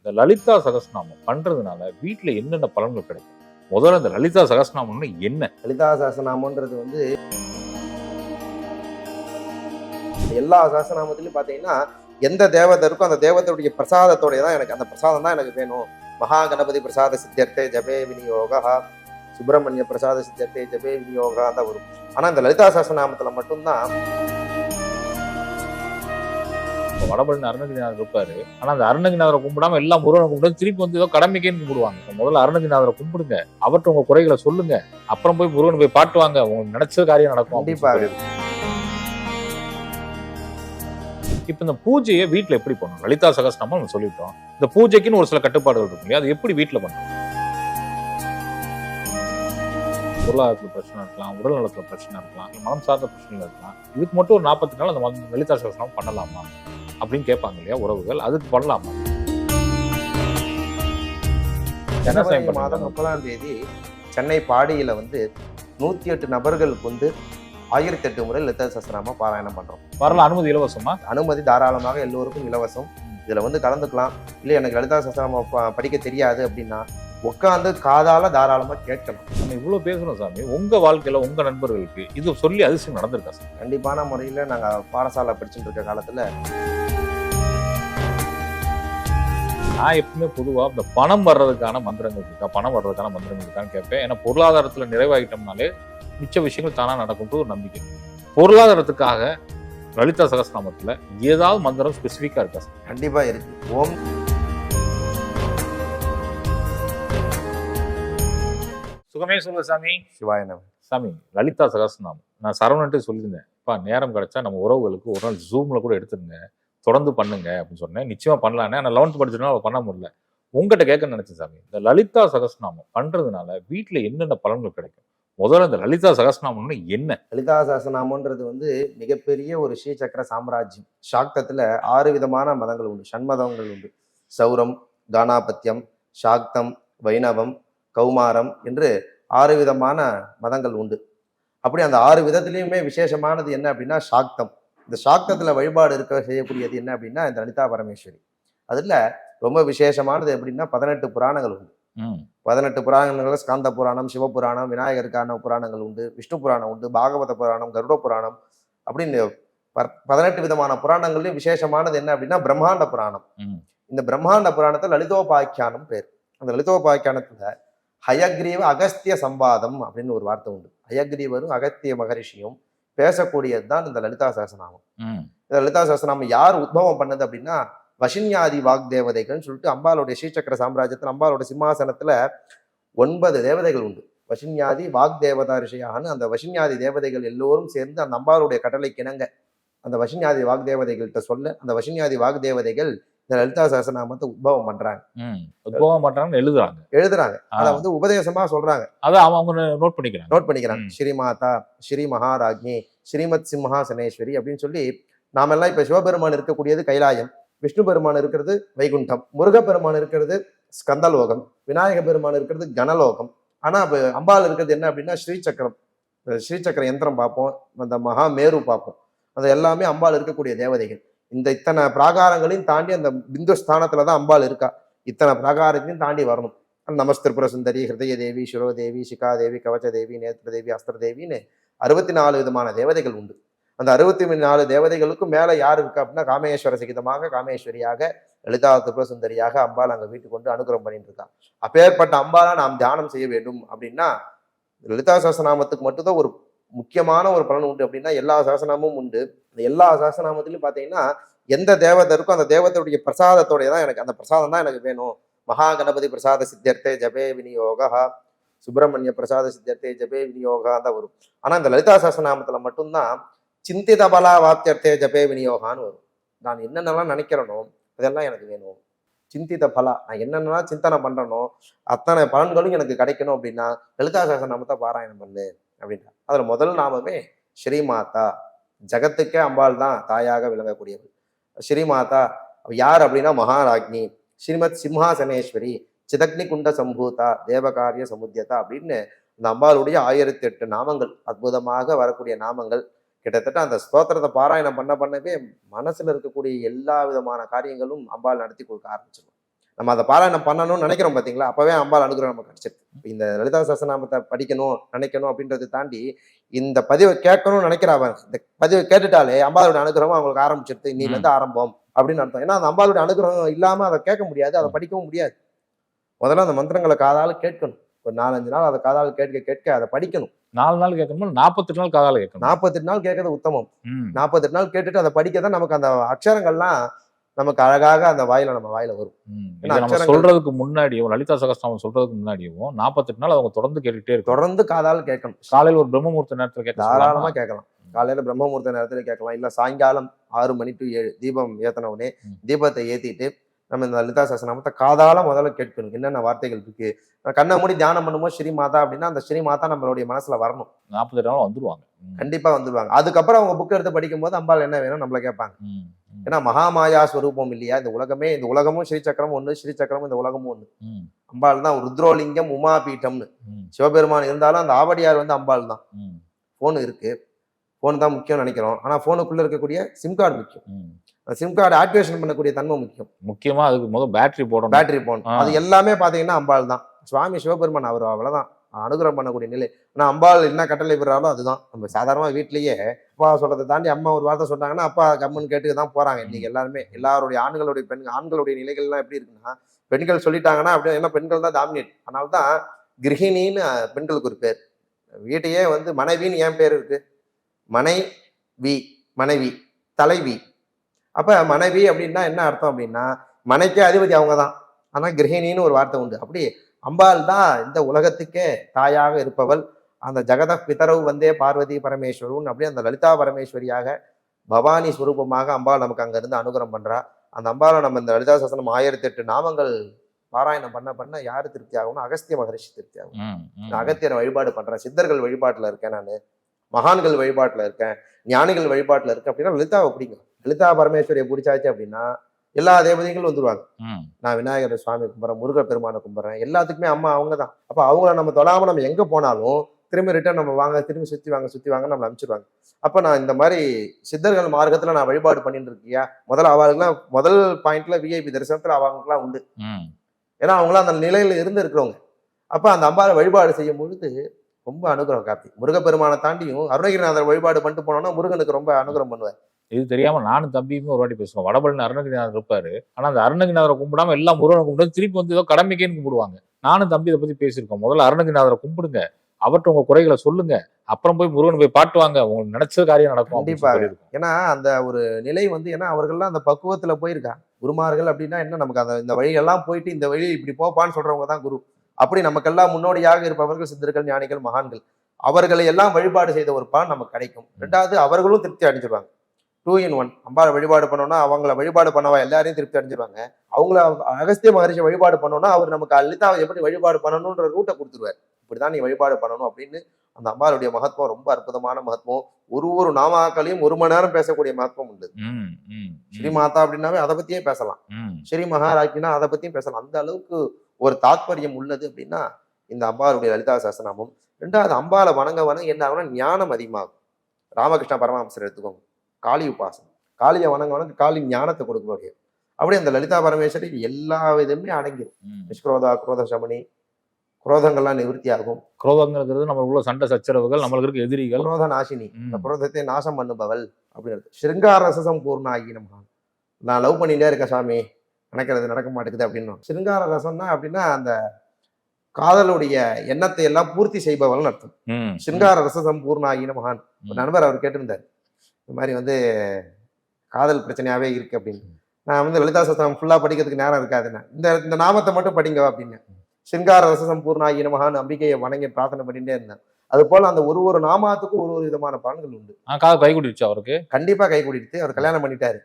இந்த லலிதா சகஸ்நாமம் பண்றதுனால வீட்டில் என்னென்ன பலன்கள் கிடைக்கும்? முதல்ல இந்த லலிதா சகஸ்நாமம்னு என்ன? லலிதா சகசநாமன்றது வந்து எல்லா சகசநாமத்திலையும் பார்த்தீங்கன்னா எந்த தேவதை இருக்கோ அந்த தேவதையுடைய பிரசாதத்தோடைய தான் எனக்கு அந்த பிரசாதம் தான் எனக்கு வேணும். மகா கணபதி பிரசாத சித்தியர்த்தே ஜபே விநியோகா. சுப்பிரமணிய பிரசாத சித்தியர்த்தே ஜபே விநியோகா தான் வரும் ஆனால் இந்த லலிதா சகசநாமத்தில் மட்டும்தான் இப்ப வடபழனி அருணகிரிநாதர் இருப்பாரு. ஆனா அந்த அருணகிரிநாதரை கும்பிடாம எல்லாம் முருகனை கும்பிட்டு திருப்பி வந்து ஏதோ கடமைக்கேன்னு கும்பிடுவாங்க. முதல்ல அருணகிரிநாதரை கும்பிடுங்க. அவர்கிட்ட உங்க குறைகளை சொல்லுங்க. அப்புறம் போய் முருகன் போய் பாட்டுவாங்க உங்களுக்கு நினைச்ச காரியம் நடக்கும் கண்டிப்பாக. இப்ப இந்த பூஜையை வீட்ல எப்படி பண்ணணும் லலிதா சகஸ்நாமம் நம்ம சொல்லிட்டோம். இந்த பூஜைக்குன்னு ஒரு சில கட்டுப்பாடுகள் இருக்கும் இல்லையா? அது எப்படி வீட்ல பண்ணணும் பொருளாதாரத்துல பிரச்சனை இருக்கலாம் உடல் நலத்துல பிரச்சனை இருக்கலாம் மனம் சார்ந்த பிரச்சனைகள் இருக்கலாம். இதுக்கு மட்டும் ஒரு நாற்பத்தி நாள் அந்த லலிதா சகஸ்நாமம் பண்ணலாமா? அப்படின்னு கேட்பாங்க இல்லையா உறவுகள்? அதுக்கு பண்ணலாமா? ஜனவரி மாதம் முப்பதாம் தேதி சென்னை பாடியில வந்து நூத்தி எட்டு நபர்கள் கொண்டு ஆயிரத்தி எட்டு முறை லலிதா சகசநாம பாராயணம் பண்றோம். வரல அனுமதி இலவசமா? அனுமதி தாராளமாக எல்லோருக்கும் இலவசம். இதுல வந்து கலந்துக்கலாம். இல்லை எனக்கு லலிதா ப- படிக்க தெரியாது அப்படின்னா உட்காந்து காதால தாராளமா கேட்கணும் நம்ம இவ்வளவு பேசுறோம் சாமி. உங்க வாழ்க்கையில உங்க நண்பர்களுக்கு இது சொல்லி அதிசயம் நடந்திருக்கா சார் கண்டிப்பான முறையில நாங்க பாடசாலை படிச்சுட்டு இருக்க காலத்துல நான் எப்பவுமே பொதுவா இந்த பணம் வர்றதுக்கான மந்திரங்கள் இருக்கா? பணம் வர்றதுக்கான மந்திரங்கள் இருக்கான்னு கேட்பேன். ஏன்னா பொருளாதாரத்துல நிறைவாகிட்டோம்னாலே மிச்ச விஷயங்கள் தானா நடக்கும்ன்ற ஒரு நம்பிக்கை. பொருளாதாரத்துக்காக லலிதா சகஸ்நாமத்துல ஏதாவது மந்திரம் ஸ்பெசிஃபிக்கா இருக்கா? சார் கண்டிப்பா இருக்கு. ஓம். சுகமே சொல்லுங்க சாமி. சிவாய நம. சாமி லலிதா சகஸ்நாமம் நான் சரவணன்ட்டு சொல்லியிருந்தேன். அப்பா நேரம் கிடைச்சா நம்ம உறவுகளுக்கு ஒரு நாள் ஜூம்ல கூட எடுத்துருங்க. தொடர்ந்து பண்ணுங்க அப்படின்னு சொன்னேன். நிச்சயமா பண்ணலானே ஆனால் லெவன்த் படிச்சிருந்தா பண்ண முடியல. உங்ககிட்ட கேட்க நினைச்சேன் சாமி. இந்த லலிதா சகஸ்நாமம் பண்றதுனால வீட்டில் என்னென்ன பலன்கள் கிடைக்கும்? முதல்ல இந்த லலிதா சகஸ்நாமம்னு என்ன? லலிதா சகசநாமன்றது வந்து மிகப்பெரிய ஒரு ஸ்ரீசக்கர சாம்ராஜ்யம். சாக்தத்துல ஆறு விதமான மதங்கள் உண்டு. சண்மதங்கள் உண்டு. சௌரம் கானாபத்தியம் சாக்தம் வைணவம் கௌமாரம் என்று ஆறு விதமான மதங்கள் உண்டு. அப்படி அந்த ஆறு விதத்திலையுமே விசேஷமானது என்ன அப்படின்னா சாக்தம். இந்த சாக்தத்துல வழிபாடு இருக்க செய்யக்கூடியது என்ன அப்படின்னா இந்த லலிதா பரமேஸ்வரி. அதுல ரொம்ப விசேஷமானது எப்படின்னா பதினெட்டு புராணங்கள் உண்டு. பதினெட்டு புராணங்கள் ஸ்காந்த புராணம் சிவபுராணம் விநாயகருக்கான புராணங்கள் உண்டு விஷ்ணு புராணம் உண்டு பாகவத புராணம் கருட புராணம் அப்படின்னு பதினெட்டு விதமான புராணங்கள்லயும் விசேஷமானது என்ன அப்படின்னா பிரம்மாண்ட புராணம். இந்த பிரம்மாண்ட புராணத்தை லலிதோபாக்கியானம் பேர். அந்த லலிதோபாக்கியானத்துல ஹயக்ரீவ அகஸ்திய சம்பாதம் அப்படின்னு ஒரு வார்த்தை உண்டு. ஹயக்ரீவரும் அகஸ்திய மகரிஷியும் பேசக்கூடியது தான் இந்த லலிதா சகசநாமம் இந்த லலிதா சகஸ்ரநாமம் யார் உத்பவம் பண்ணது அப்படின்னா வசின்யாதி வாக்தேவதைகள்னு சொல்லிட்டு அம்பாளுடைய ஸ்ரீசக்கர சாம்ராஜ்யத்தில் அம்பாளுடைய சிம்மாசனத்துல ஒன்பது தேவதைகள் உண்டு. வசின்யாதி வாக்தேவதா ரிஷியான்னு அந்த வசின்யாதி தேவதைகள் எல்லோரும் சேர்ந்து அந்த அம்பாளுடைய கட்டளைக்கு இணங்க அந்த வசின்யாதி வாக்தேவதைகள்கிட்ட சொல்ல அந்த வசின்யாதி வாக்தேவதைகள் இந்த லலிதா சகசநாமத்தை உத்பவம் பண்றாங்க. உத்பவம் பண்றாங்கன்னு எழுதுறாங்க. எழுதுறாங்க. அதை வந்து உபதேசமா சொல்றாங்க. அதை அவங்க நோட் பண்ணிக்கிறாங்க. நோட் பண்ணிக்கிறாங்க. ஸ்ரீமாதா ஸ்ரீ மகாராஜ்ஞி ஸ்ரீமத் சிம்ஹாசனேஸ்வரி அப்படின்னு சொல்லி நாமெல்லாம் இப்ப சிவபெருமான் இருக்கக்கூடியது கைலாயம். விஷ்ணு பெருமான் இருக்கிறது வைகுண்டம். முருகப்பெருமான் இருக்கிறது ஸ்கந்தலோகம். விநாயக பெருமான் இருக்கிறது கனலோகம். ஆனா இப்ப அம்பாள் இருக்கிறது என்ன அப்படின்னா ஸ்ரீசக்கரம். ஸ்ரீசக்கர யந்திரம் பார்ப்போம். அந்த மகா மேரு பார்ப்போம். அது எல்லாமே அம்பாள் இருக்கக்கூடிய தேவதைகள். இந்த இத்தனை பிராகாரங்களையும் தாண்டி அந்த பிந்து ஸ்தானத்துல தான் அம்பாள் இருக்கா. இத்தனை பிராகாரத்தையும் தாண்டி வரணும். நமஸ்திரிபுர சுந்தரி ஹிருதய தேவி சிரோதேவி சிகா தேவி கவச்ச தேவி நேத்திர தேவி அஸ்திர தேவின்னு அறுபத்தி நாலு விதமான தேவதைகள் உண்டு. அந்த அறுபத்தி நாலு தேவதைகளுக்கும் மேலே யார் இருக்கா அப்படின்னா காமேஸ்வர சகிதமாக காமேஸ்வரியாக லலிதா திரிபுர சுந்தரியாக அம்பாள் அங்கே வீட்டுக்கு கொண்டு அனுகிரகம் பண்ணிட்டு இருக்கான் அப்பேற்பட்ட அம்பாலா நாம் தியானம் செய்ய வேண்டும் அப்படின்னா லலிதா சகசநாமத்துக்கு மட்டும்தான் ஒரு முக்கியமான ஒரு பலன் உண்டு அப்படின்னா எல்லா சகசநாமமும் உண்டு. இந்த எல்லா சகசநாமத்திலையும் பார்த்தீங்கன்னா எந்த தேவதை இருக்கோ அந்த தேவதையுடைய பிரசாதத்தோடைய தான் எனக்கு அந்த பிரசாதம் தான் எனக்கு வேணும். மகா கணபதி பிரசாத சித்தியர்த்தே ஜபே விநியோகா சுப்பிரமணிய பிரசாத சித்தியர்த்தே ஜபே விநியோகா தான் வரும். ஆனால் இந்த லலிதா சகசநாமத்துல மட்டும்தான் சிந்தித பலா வாத்தியர்த்தே ஜபே விநியோகான்னு வரும். நான் என்னென்னலாம் நினைக்கிறேனோ அதெல்லாம் எனக்கு வேணும். சிந்தித பலா நான் என்னென்னலாம் சிந்தனை பண்ணுறனோ அத்தனை பலன்களும் எனக்கு கிடைக்கணும் அப்படின்னா லலிதா சகசநாமத்தை பாராயணம் பண்ணு அப்படின்றார். அதில் முதல் நாமமே ஸ்ரீமாதா. ஜகத்துக்கே அம்பாள் தான் தாயாக விளங்கக்கூடியவள். ஸ்ரீமாதா யார் அப்படின்னா மகாராஜ்னி. ஸ்ரீமத் சிம்ஹாசனேஸ்வரி சிதக்னி குண்ட சம்பூதா தேவகாரிய சமுத்தியதா அப்படின்னு இந்த அம்பாளுடைய ஆயிரத்தி எட்டு நாமங்கள் அற்புதமாக வரக்கூடிய நாமங்கள். கிட்டத்தட்ட அந்த ஸ்தோத்திரத்தை பாராயணம் பண்ண பண்ணவே மனசுல இருக்கக்கூடிய எல்லா விதமான காரியங்களும் அம்பாள் நடத்தி கொடுக்க ஆரம்பிச்சிடும் நம்ம அதை பாராயணம் பண்ணணும்னு நினைக்கிறோம் பாத்தீங்களா? அப்பவே அம்பாள் அனுகிரகம் நம்ம கிடைச்சிருக்கு. இந்த லலிதா சஹஸ்ரநாமத்தை படிக்கணும் நினைக்கணும் அப்படின்றத தாண்டி இந்த பதிவை கேட்கணும்னு நினைக்கிறாங்க இந்த பதிவை கேட்டுட்டாலே அம்பாளுடைய அனுகிரகம் அவங்களுக்கு ஆரம்பிச்சிருது. இன்னில இருந்து ஆரம்பம் அப்படின்னு அர்த்தம். ஏன்னா அந்த அம்பாளுடைய அனுகிரகம் இல்லாம அதை கேட்க முடியாது அதை படிக்கவும் முடியாது. முதல்ல அந்த மந்திரங்களை காதால கேட்கணும். ஒரு நாலஞ்சு நாள் அதை காதால கேட்க கேட்க அதை படிக்கணும். நாலு நாள் கேட்கணும்? நாற்பத்தெட்டு நாள் காதால கேட்கணும்? நாற்பத்தெட்டு நாள் கேட்கறது உத்தமம். நாற்பத்தெட்டு நாள் கேட்டுட்டு அதை படிக்க தான் நமக்கு அந்த அக்ஷரங்கள்லாம் நமக்கு அழகாக அந்த வாயில நம்ம வாயில வரும். நம்ம சொல்றதுக்கு முன்னாடியும் லலிதா சகஸ்நாமம் சொல்றதுக்கு முன்னாடியும் நாற்பத்தெட்டு நாள் அவங்க தொடர்ந்து கேட்டுக்கிட்டே இருக்கும் தொடர்ந்து காதால் கேட்கணும். காலையில ஒரு பிரம்மமுகூர்த்த நேரத்துல கேட்க தாராளமா? கேட்கலாம். காலையில பிரம்மமுகூர்த்த நேரத்துல கேட்கலாம். இல்ல சாயங்காலம் ஆறு மணி டு ஏழு தீபம் ஏத்தின உடனே ம். தீபத்தை ஏத்திட்டு நம்ம இந்த லலிதா சஹஸ்ரநாமத்தை காதால முதல்ல கேட்கணும். என்னென்ன வார்த்தைகள் இருக்கு? கண்ணை மூடி தியானம் பண்ணும்போது ஸ்ரீ மாதா அப்படின்னா அந்த ஸ்ரீ மாதா நம்மளுடைய மனசுல வரணும். நாற்பத்தெட்டு நாள் வந்துருவாங்க. கண்டிப்பா வந்துருவாங்க. அதுக்கப்புறம் அவங்க புக் எடுத்து படிக்கும்போது அம்பாள் என்ன வேணும்? நம்மள கேட்பாங்க. ஏன்னா மகாமாயா ஸ்வரூபம் இல்லையா? இந்த உலகமே இந்த உலகமும் ஸ்ரீ சக்கரம் ஒண்ணு ஸ்ரீ சக்கரமும் இந்த உலகமும் ஒண்ணு. அம்பாள் தான் ருத்ரோலிங்கம் உமாபீட்டம்னு. சிவபெருமான் இருந்தாலும் அந்த ஆவடியார் வந்து அம்பாள் தான். ம். ஃபோன் இருக்கு. ஃபோன் தான் முக்கியம் நினைக்கிறோம். ஆனா ஃபோனுக்குள்ள இருக்கக்கூடிய சிம் கார்டு முக்கியம். சிம் கார்டு ஆக்டிவேஷன் பண்ணக்கூடிய தன்மை முக்கியம். முக்கியமா அதுக்கு முதல் பேட்டரி போடணும். பேட்டரி ஆ. அது எல்லாமே பாத்தீங்கன்னா அம்பாள் தான். சுவாமி சிவபெருமான் அவர் அவ்வளவுதான். அனுகிரகம் பண்ணக்கூடிய நிலை. ஆனா அம்பாள் என்ன கட்டளை விடுறாலோ அதுதான். நம்ம சாதாரணமா வீட்லயே அப்பா சொல்றதை தாண்டி அம்மா ஒரு வார்த்தை சொன்னாங்கன்னா அப்பா கம்முன்னு கேட்டு தான் போறாங்க இன்னைக்கு எல்லாருமே. எல்லாருடைய ஆண்களுடைய பெண்கள் ஆண்களுடைய நிலைகள் எல்லாம் எப்படி இருக்குன்னா பெண்கள் சொல்லிட்டாங்கன்னா அப்படியே ஏன்னா பெண்கள் தான் டாமினேட் அதனால தான் கிரகிணின்னு பெண்களுக்கு ஒரு பேர். வீட்டையே வந்து மனைவின்னு ஏன் பேர் இருக்கு? மனை வி மனைவி தலைவி. அப்ப மனைவி அப்படின்னா என்ன அர்த்தம் அப்படின்னா மனைக்கே அதிபதி அவங்க தான் ஆனா கிரகிணின்னு ஒரு வார்த்தை உண்டு. அப்படி அம்பாள் தான் இந்த உலகத்துக்கே தாயாக இருப்பவள். அந்த ஜெகத பிதரவு வந்தே பார்வதி பரமேஸ்வரன் அப்படி அந்த லலிதா பரமேஸ்வரியாக பவானி ஸ்வரூபமாக அம்பாள் நமக்கு அங்க இருந்து அனுகிரகம் பண்றா. அந்த அம்பாளை நம்ம இந்த லலிதா சசனம் ஆயிரத்தி எட்டு நாமங்கள் பாராயணம் பண்ண பண்ண யாரு திருப்தி ஆகும்னா அகஸ்திய மகரிஷி திருப்தி ஆகும். அகத்தியரை வழிபாடு பண்றேன். சித்தர்கள் வழிபாட்டுல இருக்கேன் நான். மகான்கள் வழிபாட்டுல இருக்கேன். ஞானிகள் வழிபாட்டுல இருக்கேன் அப்படின்னா லலிதாவை பிடிக்கும் லலிதா பரமேஸ்வரியை பிடிச்சாச்சு அப்படின்னா எல்லா தேவதைகளும் வந்துருவாங்க. நான் விநாயகர் சுவாமி கும்பிட்றேன் முருகர் பெருமானை கும்பிட்றேன் எல்லாத்துக்குமே அம்மா அவங்க தான் அப்போ அவங்கள நம்ம தொடாம நம்ம எங்க போனாலும் திரும்பி ரிட்டர்ன் நம்ம வாங்க திரும்பி சுத்தி வாங்க சுத்தி வாங்க நம்ம அனுப்பிச்சிருவாங்க. அப்ப நான் இந்த மாதிரி சித்தர்கள் மார்க்கத்துல நான் வழிபாடு பண்ணிட்டு இருக்கியா? முதல்ல அவங்களுக்குலாம் முதல் பாயிண்ட்ல விஐபி தரிசனத்துல அவங்களுக்குலாம் உண்டு. ஏன்னா அவங்களாம் அந்த நிலையில இருந்து இருக்கிறவங்க. அப்ப அந்த அம்பாவை வழிபாடு செய்யும் பொழுது ரொம்ப அனுகிரகம் காப்பி முருகப்பெருமானை தாண்டியும் அருணகிரிநாதர் வழிபாடு பண்ணிட்டு போனோம்னா முருகனுக்கு ரொம்ப அனுகிரகம் பண்ணுவார். இது தெரியாம நானும் தம்பியுமே ஒரு வாட்டி பேசுவோம். வடபழனி அருணகிரிநாதர் இருப்பாரு. ஆனா அந்த அருணகிரிநாதரை கும்பிடாம எல்லாம் முருகனை கும்பிட்டு திருப்பி வந்து ஏதோ கடமைக்கேன்னு கும்பிடுவாங்க. நானும் தம்பி இதை பத்தி பேசியிருக்கோம். முதல்ல அருணகிரிநாதரை கும்பிடுங்க. அவர்கிட்ட உங்க குறைகளை சொல்லுங்க. அப்புறம் போய் முருகன் போய் பாட்டுவாங்க உங்களுக்கு நினைச்ச காரியம் நடக்கும். சொல்லியிருக்கோம். ஏன்னா அந்த ஒரு நிலை வந்து ஏன்னா அவர்கள்லாம் அந்த பக்குவத்துல போயிருக்காங்க குருமார்கள் அப்படின்னா என்ன? நமக்கு அந்த இந்த வழியெல்லாம் போயிட்டு இந்த வழி இப்படி போப்பான்னு சொல்றவங்க தான் குரு. அப்படி நமக்கெல்லாம் முன்னோடியாக இருப்பவர்கள் சித்தர்கள் ஞானிகள் மகான்கள். அவர்களை எல்லாம் வழிபாடு செய்த ஒரு பலன் நமக்கு கிடைக்கும். ரெண்டாவது அவர்களும் திருப்தி அடைஞ்சிருவாங்க. டூ இன் ஒன் அம்பாவை வழிபாடு பண்ணோம்னா அவங்கள வழிபாடு பண்ணவா? எல்லாரையும் திருப்தி அடைஞ்சிருவாங்க. அவங்கள அகஸ்திய மகரிஷி வழிபாடு பண்ணோம்னா அவர் நமக்கு லலிதாவை எப்படி வழிபாடு பண்ணணுன்ற ரூட்டை கொடுத்துருவார். இப்படிதான் நீ வழிபாடு பண்ணணும் அப்படின்னு அந்த அம்பாளுடைய மகத்துவம் ரொம்ப அற்புதமான மகத்துவம். ஒரு ஒரு நாமாக்களையும் ஒரு மணி நேரம் பேசக்கூடிய மகத்துவம் உண்டு. ஸ்ரீ மாதா அப்படின்னாவே அதை பத்தியே பேசலாம். ஸ்ரீ மகாராஜினா அதை பத்தியும் பேசலாம். அந்த அளவுக்கு ஒரு தாத்பரியம் உள்ளது அப்படின்னா இந்த அம்பாளுடைய லலிதா சாஸ்திரநாமம் ரெண்டாவது அம்பாளை வணங்க வணங்க என்ன ஆகும்னா ஞானம் அதிகமாகும். ராமகிருஷ்ண பரமஹம்சர் எடுத்துக்கோங்க. காளி உபாசனம். காளியை வணங்க வணங்க காளி ஞானத்தை கொடுக்கக்கூடிய அப்படியே. அந்த லலிதா பரமேஸ்வரி எல்லா விதமே அடங்கிடும். நிஷ்குரோதா குரோத சமணி குரோதங்கள்லாம் நிவர்த்தி ஆகும் குரோதங்கிறது உள்ள சண்டை சச்சரவுகள் நம்மளுக்கு இருக்க எதிரிகள். குரோத நாசினி. இந்த குரோதத்தை நாசம் பண்ணுபவள் அப்படின்றது சிருங்கார ரசம் பூர்ணாகி நம்ம நான் லவ் பண்ணிட்டே இருக்கேன் சாமி. நினைக்கிறது நடக்க மாட்டேங்குது அப்படின்னு. சிருங்கார ரசம்னா அப்படின்னா அந்த காதலுடைய எண்ணத்தை எல்லாம் பூர்த்தி செய்பவள்னு அர்த்தம். சிருங்கார ரசம் பூர்ணாகின மகான். நண்பர் அவர் கேட்டிருந்தார். இந்த மாதிரி வந்து காதல் பிரச்சனையாவே இருக்கு அப்படின்னு. நான் வந்து லலிதா சஸ்திரம் ஃபுல்லா படிக்கிறதுக்கு நேரம் இருக்காதுன்னு இந்த இந்த நாமத்தை மட்டும் படிங்க அப்படின்னு. சிங்கார ரசம் பூர்ணாகின மகான் அம்பிகையை வணங்கி பிரார்த்தனை பண்ணிட்டே இருந்தேன். அது போல அந்த ஒரு ஒரு நாமாத்துக்கும் ஒரு ஒரு விதமான பலன்கள் உண்டு. ஆ, காது கை கூட்டிடுச்சு அவருக்கு? கண்டிப்பா கை கூடிட்டு அவர் கல்யாணம் பண்ணிட்டாரு.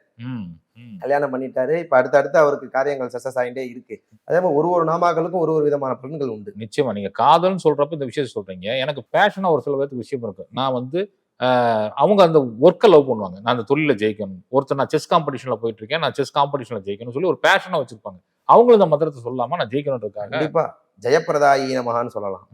கல்யாணம் பண்ணிட்டாரு. இப்ப அடுத்தடுத்து அவருக்கு காரியங்கள் சக்சஸ் ஆகிட்டே இருக்கு. அதே மாதிரி ஒரு ஒரு நாமாக்களுக்கும் ஒரு ஒரு விதமான பலன்கள் உண்டு. நிச்சயமா. நீங்க காதல்னு சொல்றப்ப இந்த விஷயத்த சொல்றீங்க. எனக்கு பேஷனா ஒரு சில பேருக்கு விஷயம் இருக்கு. நான் வந்து அவங்க அந்த ஒர்க்கை லவ் பண்ணுவாங்க. நான் அந்த தொழில ஜெயிக்கணும். ஒருத்தர் நான் செஸ் காம்படிஷன்ல போயிட்டு இருக்கேன் நான் செஸ் காம்படிஷன்ல ஜெயிக்கணும் சொல்லி ஒரு பேஷனா வச்சிருப்பாங்க. அவங்களும் இந்த மந்திரத்தை சொல்லாம நான் ஜெயிக்கணுன்றதுக்காக கண்டிப்பா. ஜெயப்பிரதாயி நமகான்னு சொல்லலாம்.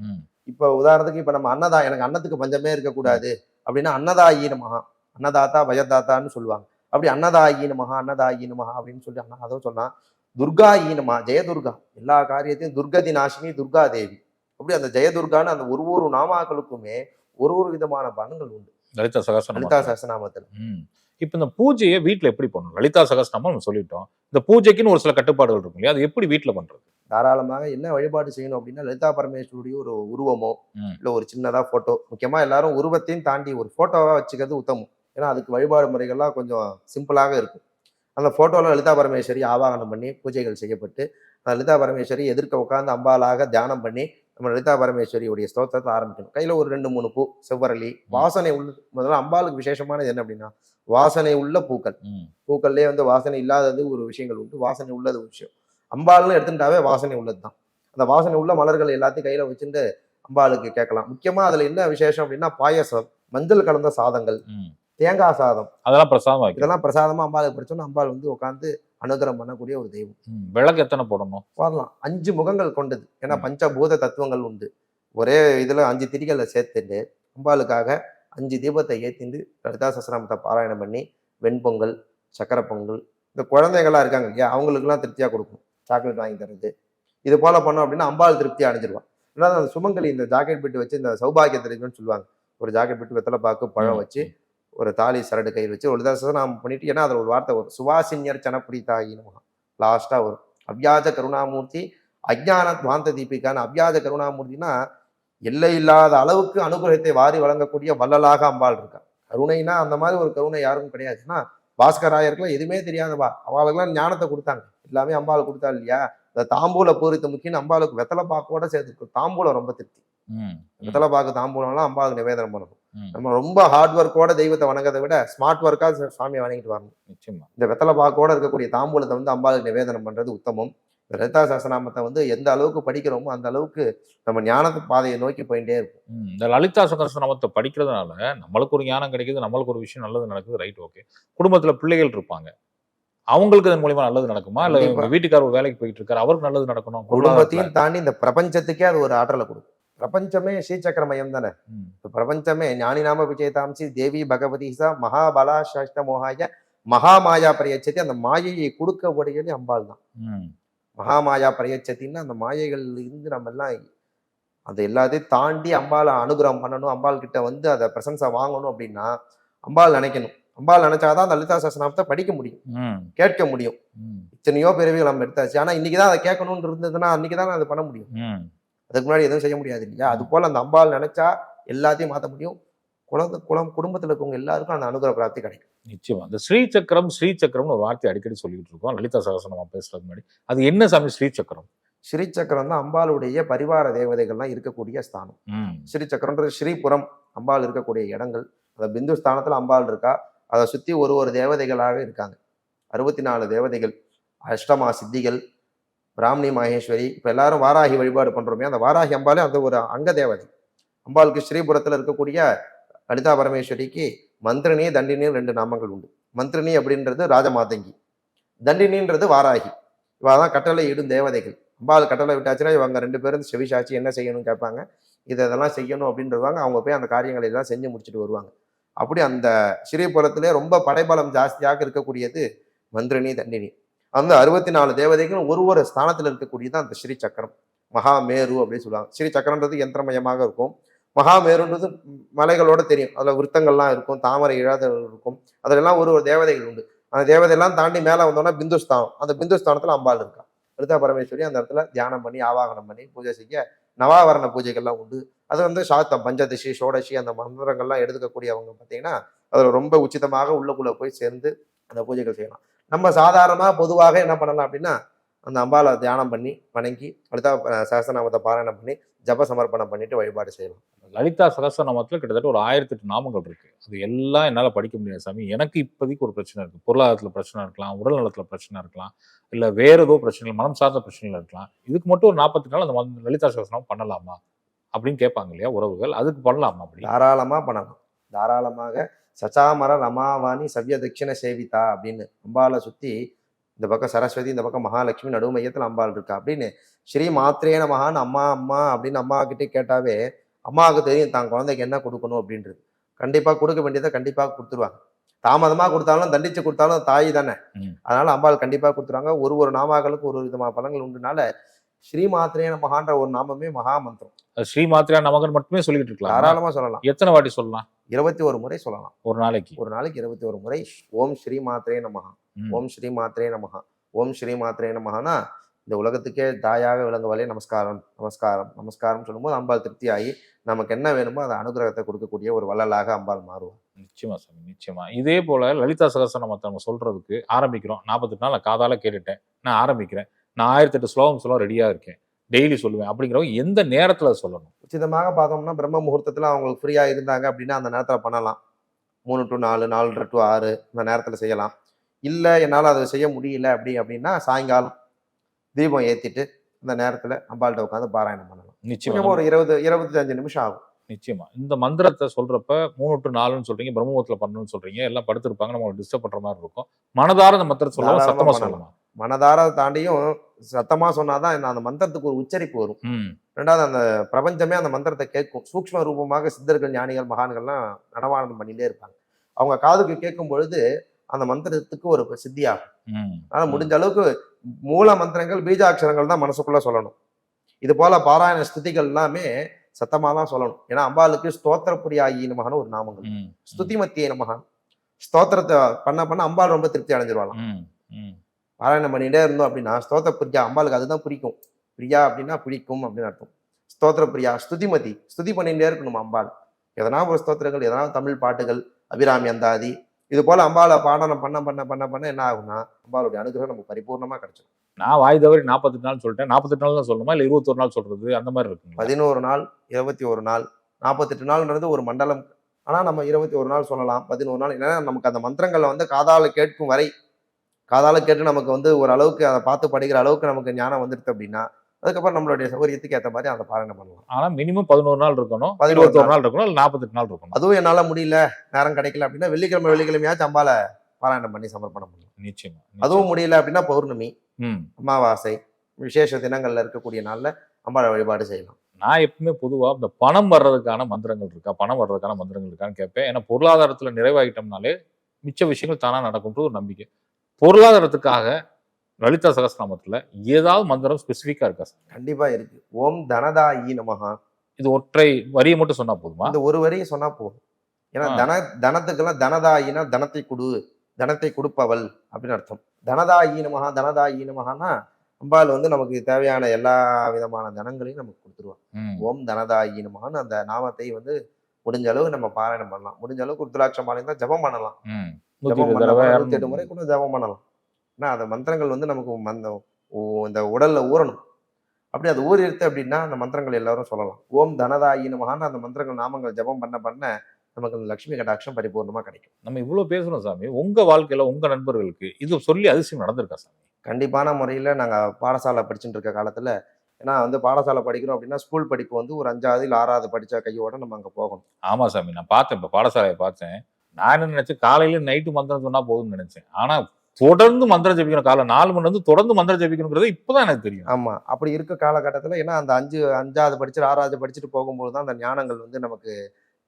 இப்ப உதாரணத்துக்கு இப்ப நம்ம அன்னதா எனக்கு அன்னத்துக்கு பஞ்சமே இருக்கக்கூடாது அப்படின்னா அன்னதாயி நமகா அன்னதாத்தா பயதாத்தான்னு சொல்லுவாங்க. அப்படி அன்னதாயி நமஹா அன்னதாயி நமஹா அப்படின்னு சொல்லி அண்ணா அதுவும் சொன்னான் துர்காயி நமஹா ஜெயதுர்கா. எல்லா காரியத்தையும் துர்கதி நாசினி துர்கா தேவி. அப்படி அந்த ஜெயதுர்கான்னு அந்த ஒரு ஒரு நாமாக்களுக்குமே ஒரு ஒரு விதமான பலன்கள் உண்டு. லலிதா சகசனம் லலிதா சஹஸ்ரநாமத்துல ம். இப்போ இந்த பூஜையை வீட்ல எப்படி பண்ணணும்? லலிதா சகஸ்நாமம் நம்ம சொல்லிட்டோம். இந்த பூஜைக்குன்னு ஒரு சில கட்டுப்பாடுகள் இருக்கும் இல்லையா? அது எப்படி வீட்ல பண்றது? தாராளமாக என்ன வழிபாடு செய்யணும் அப்படின்னா லலிதா பரமேஸ்வருடைய ஒரு உருவமோ. இல்ல ஒரு சின்னதா போட்டோ முக்கியமா எல்லாரும் உருவத்தையும் தாண்டி ஒரு போட்டோவா வச்சுக்கிறது உத்தமம். ஏன்னா அதுக்கு வழிபாடு முறைகள்லாம் கொஞ்சம் சிம்பிளாக இருக்கும். அந்த போட்டோல லலிதா பரமேஸ்வரி ஆவாகனம் பண்ணி பூஜைகள் செய்யப்பட்டு லலிதா பரமேஸ்வரி எதிர்க்க உட்கார்ந்து அம்பாலாக தியானம் பண்ணி நம்ம லலிதா பரமேஸ்வரியுடைய ஸ்தோத்திரத்தை ஆரம்பிக்கணும். கையில ஒரு ரெண்டு மூணு பூ செவ்வரளி. வாசனை உள்ள முதல்ல அம்பாளுக்கு விசேஷமானது என்ன அப்படின்னா வாசனை உள்ள பூக்கள். பூக்கள்லேயே வந்து வாசனை இல்லாதது ஒரு விஷயங்கள் உண்டு வாசனை உள்ளது விஷயம். அம்பாள்னு எடுத்துட்டாவே வாசனை உள்ளது தான் அந்த வாசனை உள்ள மலர்கள் எல்லாத்தையும் கையில வச்சுட்டு அம்பாளுக்கு கேட்கலாம். முக்கியமா அதுல என்ன விசேஷம் அப்படின்னா பாயசம் மஞ்சள் கலந்த சாதங்கள் தேங்காய் சாதம். அதெல்லாம் பிரசாதம் இதெல்லாம் பிரசாதமா அம்பாளுக்கு படிச்சோம்னா அம்பாள் வந்து உட்காந்து அனுகிரகம் பண்ணக்கூடிய ஒரு தெய்வம். விளக்கு எத்தனை போடணும்? வரலாம் அஞ்சு முகங்கள் கொண்டது. ஏன்னா. பஞ்சபூத தத்துவங்கள் உண்டு. ஒரே இதுல அஞ்சு திரிகளை சேர்த்துட்டு அம்பாளுக்காக அஞ்சு தீபத்தை ஏத்திண்டு லலிதா சஸ்திரநாமத்தை பாராயணம் பண்ணி வெண்பொங்கல் சக்கரை பொங்கல் இந்த குழந்தைகள்லாம் இருக்காங்க இல்லையா? அவங்களுக்குலாம் திருப்தியா கொடுக்கும் சாக்லேட் வாங்கி தர்றது இது போல பண்ணோம் அப்படின்னா அம்பாள் திருப்தி அடைஞ்சிருவான் அதாவது அந்த சுமங்கலி இந்த ஜாக்கெட் பிட்டு வச்சு இந்த சௌபாகிய தெரிவிக்கணும்னு சொல்லுவாங்க. ஒரு ஜாக்கெட் பிட்டு வெத்தலை பாக்கு பழம். வச்சு ஒரு தாலி சரடு கையில் வச்சு ஒரு தசனம் பண்ணிட்டு ஏன்னா அதில் ஒரு வார்த்தை வரும். சுவாசின்யர் சனப்பிடி தாகி நமகா. லாஸ்டா வரும். அவ்யாஜ கருணாமூர்த்தி அஜ்ஞான துவாந்த தீபிகான்னு அவ்யாஜ கருணாமூர்த்தினா எல்லை இல்லாத அளவுக்கு அனுகிரகத்தை வாரி வழங்கக்கூடிய வள்ளலாக அம்பாள் இருக்கா. கருணைனா அந்த மாதிரி ஒரு கருணை யாருக்கும் கிடையாதுன்னா பாஸ்கராயருக்குலாம் எதுவுமே தெரியாதவா? அவளுக்கெல்லாம் ஞானத்தை கொடுத்தாங்க. எல்லாமே அம்பாள் கொடுத்தா இல்லையா? இந்த தாம்பூல பூரித்த முக்கியம் அம்பாளுக்கு வெத்தலை பாக்கோட சேர்த்து தாம்பூலம் ரொம்ப திருப்தி. வெத்தலை பாக்கு தாம்பூலம்லாம் அம்பாளுக்கு நிவேதனம் பண்ணணும். நம்ம ரொம்ப ஹார்ட் ஒர்க்கோட தெய்வத்தை வணங்கதை விட ஸ்மார்ட் ஒர்க்கா சாமியை வணங்கிட்டு வரணும். நிச்சயமா. இந்த வெத்தலை பாக்கோட இருக்கக்கூடிய தாம்பூலத்தை வந்து அம்பாளுக்கு நிவேதனம் பண்றது உத்தமம். இந்த லலிதா சஹஸ்ரநாமத்தை வந்து எந்த அளவுக்கு படிக்கிறோமோ அந்த அளவுக்கு நம்ம ஞானத்து பாதையை நோக்கி போயிட்டே இருக்கும். இந்த லலிதா சகஸ்நாமத்தை படிக்கிறதுனால நம்மளுக்கு ஒரு ஞானம் கிடைக்குது நம்மளுக்கு ஒரு விஷயம் நல்லது நடக்குது ரைட் ஓகே குடும்பத்துல பிள்ளைகள் இருப்பாங்க. அவங்களுக்கு அதன் மூலியமா நல்லது நடக்குமா? இல்ல வீட்டுக்காரர் ஒரு வேலைக்கு போயிட்டு இருக்காரு அவருக்கு நல்லது நடக்கணும்? குடும்பத்தையும் தாண்டி இந்த பிரபஞ்சத்துக்கே அது ஒரு ஆற்றலை கொடுக்கும். பிரபஞ்சமே ஸ்ரீசக்கர மையம் தானே இந்த பிரபஞ்சமே ஞானி நாம விஜயதாம்சி தேவி பகவதி சா மகாபலா சாஷ்ட மோகாய மகாமாயா பிரயச்சதி அந்த மாயையை கொடுக்கக்கூடியது அம்பாள் தான் மகாமாயா பிரயச்சத்தின்னு அந்த மாயைகள் இருந்து நம்ம எல்லாம் அது எல்லாத்தையும் தாண்டி அம்பாளை அனுகிரகம் பண்ணணும் அம்பாள் கிட்ட வந்து அதை பிரசன்ஸா வாங்கணும் அப்படின்னா அம்பாள் நினைக்கணும். அம்பாள் நினைச்சாதான் அந்த லலிதா சஸ்நாமத்தை படிக்க முடியும். கேட்க முடியும். இத்தனையோ பிறவிகள் நம்ம எடுத்தாச்சு. ஆனா இன்னைக்கு தான் அதை கேட்கணும்னு இருந்ததுன்னா அன்னைக்கு தான் அதை பண்ண முடியும். அதுக்கு முன்னாடி எதுவும் செய்ய முடியாது இல்லையா? அது போல அந்த அம்பாள் நினைச்சா எல்லாத்தையும் மாத்த முடியும். குழந்தை குளம் குடும்பத்துல இருக்கவங்க எல்லாருக்கும் அந்த அனுகிரக பிராப்தி கிடைக்கும். நிச்சயமா. இந்த ஸ்ரீ சக்கரம் ஸ்ரீ சக்கரம்னு ஒரு வார்த்தை அடிக்கடி சொல்லிட்டு இருக்கோம். லலிதா சகசனமா பேசுறதுக்கு முன்னாடி. அது என்ன சாமி? ஸ்ரீ சக்கரம் ஸ்ரீ சக்கரம் தான் அம்பாளுடைய பரிவார தேவதைகள்லாம் இருக்கக்கூடிய ஸ்தானம். ம், ஸ்ரீ சக்கரம்ன்றது ஸ்ரீபுரம். அம்பாள் இருக்கக்கூடிய இடங்கள். அந்த பிந்து ஸ்தானத்துல அம்பாள் இருக்கா. அதை சுத்தி ஒரு ஒரு தேவதைகளாக இருக்காங்க. அறுபத்தி நாலு தேவதைகள். அஷ்டமா சித்திகள். பிராமணி மகேஸ்வரி இப்போ எல்லாரும் வாராகி வழிபாடு பண்ணுறோமே அந்த வாராகி அம்பாலே அந்த ஒரு அங்க தேவதை. அம்பாளுக்கு ஸ்ரீபுரத்தில் இருக்கக்கூடிய லலிதா பரமேஸ்வரிக்கு மந்திரணி தண்டினி ரெண்டு நாமங்கள் உண்டு. மந்திரினி அப்படின்றது ராஜமாதங்கி. தண்டினின்றது வாராகி. இவ தான் கட்டளை இடும் தேவதைகள். அம்பாள் கட்டளை விட்டாச்சுன்னா இவங்க ரெண்டு பேரும் செவிசாச்சி என்ன செய்யணும்னு கேட்பாங்க. இதை இதெல்லாம் செய்யணும் அப்படின்றவாங்க அவங்க போய் அந்த காரியங்களை எல்லாம் செஞ்சு முடிச்சுட்டு வருவாங்க. அப்படி அந்த ஸ்ரீபுரத்திலே ரொம்ப படைபலம் ஜாஸ்தியாக இருக்கக்கூடியது மந்திரணி தண்டினி. அந்த அறுபத்தி நாலு தேவதைகளும் ஒரு ஒரு ஸ்தானத்தில் இருக்கக்கூடியது அந்த ஸ்ரீ சக்கரம். மகாமேரு அப்படின்னு சொல்லுவாங்க. ஸ்ரீ சக்கரன்றது யந்திரமயமாக இருக்கும். மகாமேருன்றது மலைகளோட தெரியும். அதில் விருத்தங்கள்லாம் இருக்கும். தாமரை இழாதல் இருக்கும். அதிலெல்லாம் ஒரு ஒரு தேவதைகள் உண்டு. அந்த தேவதையெல்லாம் தாண்டி மேலே வந்தோம்னா பிந்துஸ்தானம். அந்த பிந்துஸ்தானத்தில் அம்பாள் இருக்கா. லலிதா பரமேஸ்வரி அந்த இடத்துல தியானம் பண்ணி ஆவாகனம் பண்ணி பூஜை செய்ய நவாவரண பூஜைகள்லாம் உண்டு. அது வந்து சாத்தம் பஞ்சதிஷி சோடசி அந்த மந்திரங்கள்லாம் எடுத்துக்கக்கூடியவங்க பார்த்தீங்கன்னா அதில் ரொம்ப உச்சிதமாக உள்ளக்குள்ளே போய் சேர்ந்து அந்த பூஜைகள் செய்யலாம். நம்ம சாதாரணமாக பொதுவாக என்ன பண்ணலாம் அப்படின்னா அந்த அம்பாளை தியானம் பண்ணி வணங்கி லலிதா அஹ், சஹஸ்ரநாமத்தை பாராயணம் பண்ணி ஜப சமர்ப்பணம் பண்ணிட்டு வழிபாடு செய்யலாம். லலிதா சகசநாமத்துல கிட்டத்தட்ட ஒரு ஆயிரத்தி எட்டு நாமங்கள் இருக்கு. அது எல்லாம் என்னால படிக்க முடியாது சாமி. எனக்கு இப்போதைக்கு ஒரு பிரச்சனை இருக்கு. பொருளாதாரத்துல பிரச்சனை இருக்கலாம் உடல் நலத்துல பிரச்சனை இருக்கலாம் இல்ல வேற ஏதோ பிரச்சனை மனம் சார்ந்த பிரச்சனைகள் இருக்கலாம். இதுக்கு மட்டும் ஒரு நாற்பத்தி நாள் அந்த லலிதா சகசநாமம் பண்ணலாமா? அப்படின்னு கேட்பாங்க இல்லையா உறவுகள். அதுக்கு பண்ணலாமா அப்படி? தாராளமாக பண்ணலாம். தாராளமாக சச்சாமர ரமாவாணி சவ்ய தட்சிண சேவிதா அப்படின்னு அம்பாளை சுற்றி இந்த பக்கம் சரஸ்வதி இந்த பக்கம் மகாலட்சுமி நடு மையத்தில் அம்பாள் இருக்கா அப்படின்னு ஸ்ரீ மாத்திரேன மகான் அம்மா அம்மா அப்படின்னு அம்மா கிட்டே கேட்டாவே அம்மாவுக்கு தெரியும் தான் குழந்தைக்கு என்ன கொடுக்கணும் அப்படின்றது. கண்டிப்பாக கொடுக்க வேண்டியதை கண்டிப்பாக கொடுத்துருவாங்க. தாமதமா கொடுத்தாலும் தண்டிச்சு கொடுத்தாலும் தாய் தானே. அதனால அம்பாள் கண்டிப்பா கொடுத்துருவாங்க. ஒரு ஒரு நாமாக்களுக்கு ஒரு விதமான பலன்கள் உண்டுனால ஸ்ரீ மாத்திரே நமகான்ற ஒரு நாமமே மகா மந்திரம். ஸ்ரீ மாத்திரா நமகன் மட்டுமே சொல்லிட்டு இருக்கலாம். தாராளமா சொல்லலாம். எத்தனை வாட்டி சொல்லலாம்? இருபத்தி ஒரு முறை சொல்லலாம். ஒரு நாளைக்கு. ஒரு நாளைக்கு இருபத்தி ஒரு முறை ஓம் ஸ்ரீ மாத்திரே நமகா. ஓம் ஸ்ரீ மாத்திரே நமகா ஓம் ஸ்ரீ மாத்திரே நமகானா இந்த உலகத்துக்கே தாயாக விளங்குவலே நமஸ்காரம். நமஸ்காரம். நமஸ்காரம் சொல்லும்போது அம்பாள் திருப்தி ஆகி நமக்கு என்ன வேணுமோ அந்த அனுகிரகத்தை கொடுக்கக்கூடிய ஒரு வள்ளலாக அம்பாள் மாறுவோம் நிச்சயமா சாமி நிச்சயமா. இதே போல லலிதா சகசரநாமத்தை நம்ம சொல்றதுக்கு ஆரம்பிக்கிறோம். நாற்பத்தெட்டு நாள் நான் காதால கேட்டுட்டேன். நான் ஆரம்பிக்கிறேன். நான் ஆயிரத்தி எட்டு ஸ்லோகம் சொல்ல ரெடியா இருக்கேன். டெய்லி சொல்லுவேன். அப்படிங்கிறவங்க எந்த நேரத்துல சொல்லணும்? உச்சிதமாக பார்த்தோம்னா பிரம்ம முகூர்த்தத்தில் அவங்களுக்கு ஃப்ரீயா இருந்தாங்க அப்படின்னா அந்த நேரத்தில் பண்ணலாம். மூணு டு நாலு நாலரை டு ஆறு இந்த நேரத்தில் செய்யலாம். இல்லை என்னால் அதை செய்ய முடியல அப்படி அப்படின்னா சாயங்காலம் தீபம் ஏற்றிட்டு அந்த நேரத்தில் அம்பாள்கிட்ட உட்காந்து பாராயணம் பண்ணலாம். நிச்சயமா. கொஞ்சம் ஒரு இருபது இருபத்தஞ்சு நிமிஷம் ஆகும். நிச்சயமா. இந்த மந்திரத்தை சொல்றப்ப மூணு டு நாலுன்னு சொல்றீங்க பிரம்மபுரத்துல பண்ணணும்னு சொல்றீங்க எல்லாம் படுத்திருப்பாங்க நம்ம டிஸ்டர்ப் பண்ற மாதிரி இருக்கும். மனதார இந்த மந்திரத்தை சொல்லலாம் சத்தமா. சொல்லலாம் மனதார தாண்டியும் சத்தமா சொன்னாதான் அந்த மந்திரத்துக்கு ஒரு உச்சரிப்பு வரும். ரெண்டாவது அந்த பிரபஞ்சமே அந்த மந்திரத்தை கேட்கும். சூக்ஷ்ம ரூபமாக சித்தர்கள் ஞானிகள் மகான்கள்லாம் நடமாடம் பண்ணிட்டே இருப்பாங்க. அவங்க காதுக்கு கேட்கும் பொழுது அந்த மந்திரத்துக்கு ஒரு சித்தியாகும். அதனால முடிஞ்ச அளவுக்கு மூல மந்திரங்கள் பீஜாட்சரங்கள் தான் மனசுக்குள்ள சொல்லணும். இது போல பாராயண ஸ்துதிகள் எல்லாமே சத்தமா தான் சொல்லணும். ஏன்னா அம்பாளுக்கு ஸ்தோத்திர புரியாயி நமகான ஒரு நாமங்கள் ஸ்துதி மத்திய நமகான். ஸ்தோத்திரத்தை பண்ண பண்ண அம்பாள் ரொம்ப திருப்தி அடைஞ்சிருவாங்க ம். ம். பாராயணம் பண்ணிட்டே இருந்தோம் அப்படின்னா ஸ்தோத்திர பிரியா அம்பாளுக்கு அதுதான் பிடிக்கும். பிரியா அப்படின்னா பிடிக்கும் அப்படின்னு அர்த்தம். ஸ்தோத்திர பிரியா ஸ்துதிமதி ஸ்துதி பண்ணிட்டே இருக்கணும் அம்பாள். எதனா ஒரு ஸ்தோத்திரங்கள் எதனா தமிழ் பாட்டுகள் அபிராமி அந்தாதி இது போல அம்பாளை பாடனம் பண்ண பண்ண பண்ண பண்ண என்ன ஆகும்னா அம்பாளுடைய அனுகிரகம் நமக்கு பரிபூர்ணமா கிடைச்சிடும் நான் வாய் தவறி நாற்பத்தெட்டு நாள் சொல்லிட்டேன். நாற்பத்தெட்டு நாள் தான் சொல்லணுமா? இல்ல இருபத்தொரு நாள் சொல்றது? அந்த மாதிரி இருக்குங்களா? பதினோரு நாள் இருபத்தி ஒரு நாள் நாற்பத்தெட்டு நாள்ன்றது ஒரு மண்டலம். ஆனா நம்ம இருபத்தி ஒரு நாள் சொல்லலாம் பதினோரு நாள். ஏன்னா நமக்கு அந்த மந்திரங்களை வந்து காதால கேட்கும் வரை காதால கேட்டு நமக்கு வந்து ஒரு அளவுக்கு அதை பார்த்து படிக்கிற அளவுக்கு நமக்கு ஞானம் வந்துடுது அப்படின்னா அதுக்கப்புறம் நம்மளுடைய சௌகரியத்துக்கு ஏற்ற மாதிரி அந்த பாராயணம் பண்ணலாம். ஆனா மினிமம் பதினோரு நாள் இருக்கணும். 11 இருபத்தொரு நாள். இருக்கணும் இல்ல நாற்பத்தெட்டு நாள் இருக்கணும். அதுவும் என்னால முடியல நேரம் கிடைக்கல அப்படின்னா வெள்ளிக்கிழமை வெள்ளிக்கிழமையாச்சும் அம்பால பாராயணம் பண்ணி சமர்ப்பணம் பண்ணலாம். நிச்சயமா அதுவும் முடியல அப்படின்னா பௌர்ணமி அமாவாசை விசேஷ தினங்கள்ல இருக்கக்கூடிய நாள்ல அம்பாளை வழிபாடு செய்யலாம். நான் எப்பவுமே பொதுவா இந்த பணம் வர்றதுக்கான மந்திரங்கள் இருக்கா பணம் வர்றதுக்கான மந்திரங்கள் இருக்கான்னு கேட்பேன். ஏன்னா பொருளாதாரத்துல நிறைவாகிட்டோம்னாலே மிச்ச விஷயங்கள் தானா நடக்கும்ன்றது ஒரு நம்பிக்கை. பொருளாதாரத்துக்காக லலிதா சகஸ்நாமத்துல ஏதாவது மந்திரம் ஸ்பெசிஃபிக்கா இருக்கா சார்? கண்டிப்பா இருக்கு. ஓம் தனதாயி நமகா இது ஒற்றை வரியை மட்டும் சொன்னா போதுமா? இந்த ஒரு வரியை சொன்னா போதும். ஏன்னா. தன தனத்துக்கெல்லாம் தனதாயினா தனத்தை கொடு தனத்தை கொடுப்பவள் அப்படின்னு அர்த்தம். தனதாயி நமகா தனதாயி நமகானா அம்பாள் வந்து நமக்கு தேவையான எல்லா விதமான தனங்களையும் நமக்கு கொடுத்துருவாங்க ம், ஓம் தனதாயி நமகான்னு அந்த நாமத்தை வந்து முடிஞ்ச அளவு நம்ம பாராயணம் பண்ணலாம். முடிஞ்ச அளவுக்கு ருத்ராட்ச மாலை தான் ஜபம் பண்ணலாம். நூத்தி எட்டு முறை கூட ஜபம் பண்ணலாம். ஏன்னா அந்த மந்திரங்கள் வந்து நமக்கு அந்த இந்த உடல்ல ஊறணும். அப்படி அது ஊறி இருக்கு அப்படின்னா அந்த மந்திரங்கள் எல்லாரும் சொல்லலாம். ஓம் தனதாயி நமகான்னு அந்த மந்திரங்கள் நாமங்கள் ஜபம் பண்ண பண்ண நமக்கு அந்த லட்சுமி கடாட்சம் பரிபூர்ணமா கிடைக்கும். நம்ம இவ்வளவு பேசுறோம் சாமி. உங்க வாழ்க்கையில உங்க நண்பர்களுக்கு இது சொல்லி அதிசயம் நடந்திருக்கா சாமி? கண்டிப்பான முறையில் நாங்கள் பாடசாலை படிச்சுட்டு இருக்க காலத்தில் ஏன்னா வந்து பாடசாலை படிக்கிறோம் அப்படின்னா ஸ்கூல் படிப்பு வந்து ஒரு அஞ்சாவது இல்லை ஆறாவது படித்த கையோட நம்ம அங்கே போகணும். ஆமா சாமி. நான் பார்த்தேன் இப்ப பாடசாலையை பார்த்தேன். நான் என்ன நினைச்சேன்? காலையில நைட்டு மந்திரம் சொன்னா போதும்னு நினைச்சேன். ஆனா தொடர்ந்து மந்திரம் ஜபிக்கணும். காலை நாலு மணி வந்து தொடர்ந்து மந்திரம் ஜபிக்கணுங்கிறது இப்பதான் எனக்கு தெரியும். ஆமா. அப்படி இருக்க காலகட்டத்தில் ஏன்னா அந்த அஞ்சு அஞ்சாவது படிச்சுட்டு ஆறாவது படிச்சுட்டு போகும்போது தான் அந்த ஞானங்கள் வந்து நமக்கு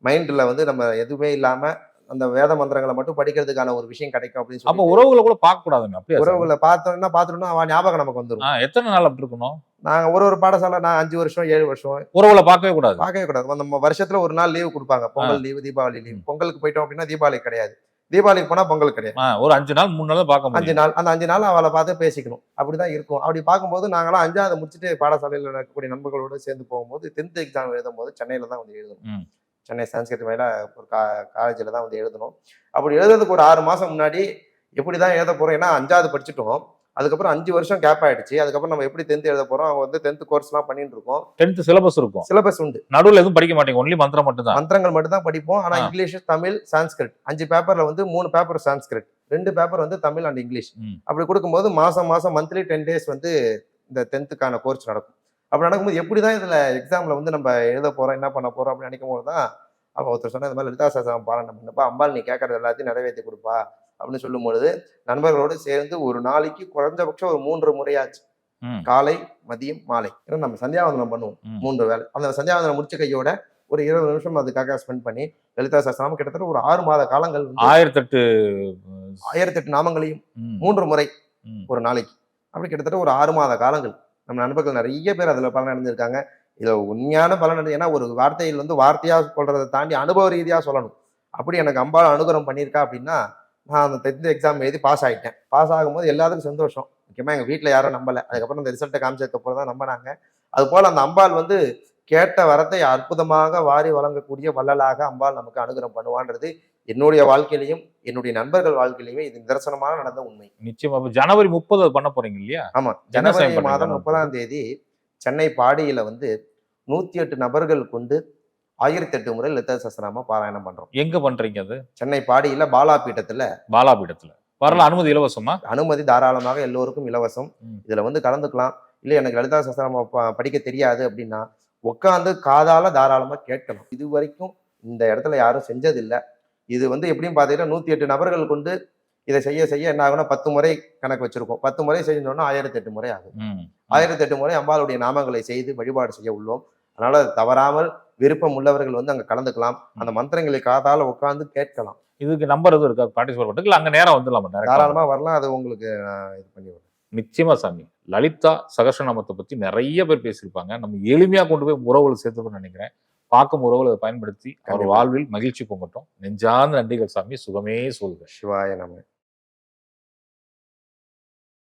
மைண்டில் வந்து நம்ம எதுவுமே இல்லாமல் அந்த வேத மந்திரங்களை மட்டும் படிக்கிறதுக்கான ஒரு விஷயம் கிடைக்கும் அப்படின்னு அப்ப உறவுகளை கூட பார்க்க கூடாதுங்க அப்படியா? உறவுகளை பார்த்தோம்னா பார்த்துட்டோம்னா அவன் ஞாபகம் நமக்கு வந்துடும் எத்தனை நாள் அப்படி இருக்கணும்? நாங்கள் ஒரு ஒரு பாடசாலை நான் அஞ்சு வருஷம் ஏழு வருஷம் உறவுகளை பார்க்கவே கூடாது. பார்க்கவே கூடாது. நம்ம வருஷத்துல ஒரு நாள் லீவு கொடுப்பாங்க. பொங்கல் லீவு தீபாவளி லீவு பொங்கலுக்கு போயிட்டோம் அப்படின்னா தீபாவளி கிடையாது. தீபாவளிக்கு போனா பொங்கல் கிடையாது. ஒரு அஞ்சு நாள் மூணு நாள் பார்க்க அஞ்சு நாள் அந்த அஞ்சு நாள் அவளை பார்த்து பேசிக்கணும். அப்படிதான் இருக்கும். அப்படி பார்க்கும்போது நாங்களாம் அஞ்சாவது முடிச்சுட்டு பாடசாலையில் இருக்கக்கூடிய நண்பர்களோட சேர்ந்து போகும்போது டென்த் எக்ஸாம் எழுதும் போது சென்னையில தான் வந்து எழுதணும். சென்னை சன்ஸ்கிரிட் மேல ஒரு கா காலேஜில் தான் வந்து எழுதணும். அப்படி எழுதுறதுக்கு ஒரு ஆறு மாசம் முன்னாடி எப்படி தான் எழுத போறோம்? ஏன்னா அஞ்சாவது படிச்சுட்டோம். அதுக்கப்புறம் அஞ்சு வருஷம் கேப் ஆயிடுச்சு. அதுக்கப்புறம் நம்ம எப்படி டென்த் எழுத போறோம்? அவங்க வந்து டென்த் கோர்ஸ்லாம் பண்ணிட்டு இருக்கோம். டென்த் சிலபஸ் இருக்கும். சிலபஸ் உண்டு. நடுவுல எதுவும் படிக்க மாட்டீங்க. ஒன்லி மந்திரம் மட்டும் தான் மந்திரங்கள் மட்டும் தான் படிப்போம். ஆனா ஆ. இங்கிலீஷ் தமிழ் சான்ஸ்கிரிட். அஞ்சு பேப்பர்ல வந்து மூணு பேப்பர் சான்ஸ்கிரிட். ரெண்டு பேப்பர் வந்து தமிழ் அண்ட் இங்கிலீஷ். அப்படி கொடுக்கும்போது மாசம் மாசம் மந்த்லி டென் டேஸ் வந்து இந்த டென்த்துக்கான கோர்ஸ் நடக்கும். அப்படி நடக்கும்போது எப்படிதான் இதுல எக்ஸாம்ல வந்து நம்ம எழுத போறோம் என்ன பண்ண போறோம் அப்படின்னு நினைக்கும் போது தான் அப்ப ஒருத்தர் சொன்ன இந்த மாதிரி லலிதா சாஸ்திரம் பாராயணம் பண்ணப்பா அம்பாள் நீ கேட்கறது எல்லாத்தையும் நிறைவேற்றி கொடுப்பா அப்படின்னு சொல்லும் பொழுது நண்பர்களோடு சேர்ந்து ஒரு நாளைக்கு குறைஞ்சபட்சம் ஒரு மூன்று முறையாச்சு. காலை மதியம் மாலை ஏன்னா நம்ம சந்தியாவந்தனம் பண்ணுவோம். மூன்று வேலை அந்த சந்தியாவந்தனம் முடிச்ச கையோட ஒரு இருபது நிமிஷம் அதுக்காக ஸ்பெண்ட் பண்ணி லலிதா சஹஸ்ரநாமம் கிட்டத்தட்ட ஒரு ஆறு மாத காலங்கள் ஆயிரத்தெட்டு ஆயிரத்தி எட்டு நாமங்களையும் மூன்று முறை. ஒரு நாளைக்கு அப்படி கிட்டத்தட்ட ஒரு ஆறு மாத காலங்கள் நம்ம நண்பர்கள் நிறைய பேர் அதில் பலன் அடைஞ்சிருக்காங்க. இதில் உண்மையான பலன் அடைஞ்சு ஏன்னா ஒரு வார்த்தையில் வந்து வார்த்தையாக சொல்கிறத தாண்டி அனுபவ ரீதியாக சொல்லணும். அப்படி எனக்கு அம்பாள் அனுகிரகம் பண்ணியிருக்கா அப்படின்னா நான் அந்த டென்த் எக்ஸாம் எழுதி பாஸ் ஆகிட்டேன் பாஸ் ஆகும்போது எல்லாத்துக்கும் சந்தோஷம். முக்கியமாக எங்கள் வீட்டில் யாரும் நம்பலை. அதுக்கப்புறம் அந்த ரிசல்ட்டை காமிச்சதுக்கப்புறம் தான் நம்பினாங்க. அதுபோல் அந்த அம்பாள் வந்து கேட்ட வரத்தை அற்புதமாக வாரி வழங்கக்கூடிய வள்ளலாக அம்பாள் நமக்கு அனுகிரகம் பண்ணுவான்றது என்னுடைய வாழ்க்கையிலையும் என்னுடைய நண்பர்கள் வாழ்க்கையிலையுமே இது நிதர்சனமாக நடந்த உண்மை. நிச்சயமா. ஜனவரி முப்பது பண்ண போறீங்க இல்லையா? ஆமா. ஜனவரி மாதம் முப்பதாம் தேதி சென்னை பாடியில வந்து நூத்தி எட்டு நபர்கள் கொண்டு ஆயிரத்தி எட்டு முறை லலிதா சஸ்திரநாம பாராயணம் பண்றோம். எங்க பண்றீங்க அது? சென்னை பாடியில பாலாபீட்டத்துல பாலாபீடத்துல வரல அனுமதி இலவசமா? அனுமதி தாராளமாக எல்லோருக்கும் இலவசம். இதுல வந்து கலந்துக்கலாம். இல்ல எனக்கு லலிதா ப- படிக்க தெரியாது அப்படின்னா உட்காந்து காதால தாராளமா கேட்கணும். இது வரைக்கும் இந்த இடத்துல யாரும் செஞ்சதில்லை. இது வந்து எப்படியும் பார்த்தீங்கன்னா நூத்தி எட்டு நபர்கள் கொண்டு இதை செய்ய செய்ய என்ன ஆகும்னா பத்து முறை கணக்கு வச்சிருக்கோம். பத்து முறை செஞ்சோம்னா ஆயிரத்தி எட்டு முறை ஆகும். ஆயிரத்தி எட்டு முறை அம்பாளுடைய நாமங்களை செய்து வழிபாடு செய்ய உள்ளோம். அதனால தவறாமல் விருப்பம் உள்ளவர்கள் வந்து அங்க கலந்துக்கலாம். அந்த மந்திரங்களை காதால உட்கார்ந்து கேட்கலாம். இதுக்கு நம்பர் எதுவும் இருக்கா? பார்ட்டிசிபேட் பண்ணுறதுக்கு அங்க நேரம் வந்துடலாமா? Direct ஆ? தாராளமா வரலாம். அது உங்களுக்கு இது பண்ணி விடுறேன். நிச்சயமா சாமி. லலிதா சகசநாமத்தை பத்தி நிறைய பேர் பேசியிருப்பாங்க. நம்ம எளிமையா கொண்டு போய் உறவுகளை சேர்த்துக்கணும்னு நினைக்கிறேன். பார்க்கும் உறவுகளை அதை பயன்படுத்தி அவர். வாழ்வில் மகிழ்ச்சி பொங்கட்டும் நெஞ்சார்ந்த நன்றிகள் சாமி. சுகமே சொல்க. சிவாய நம்ம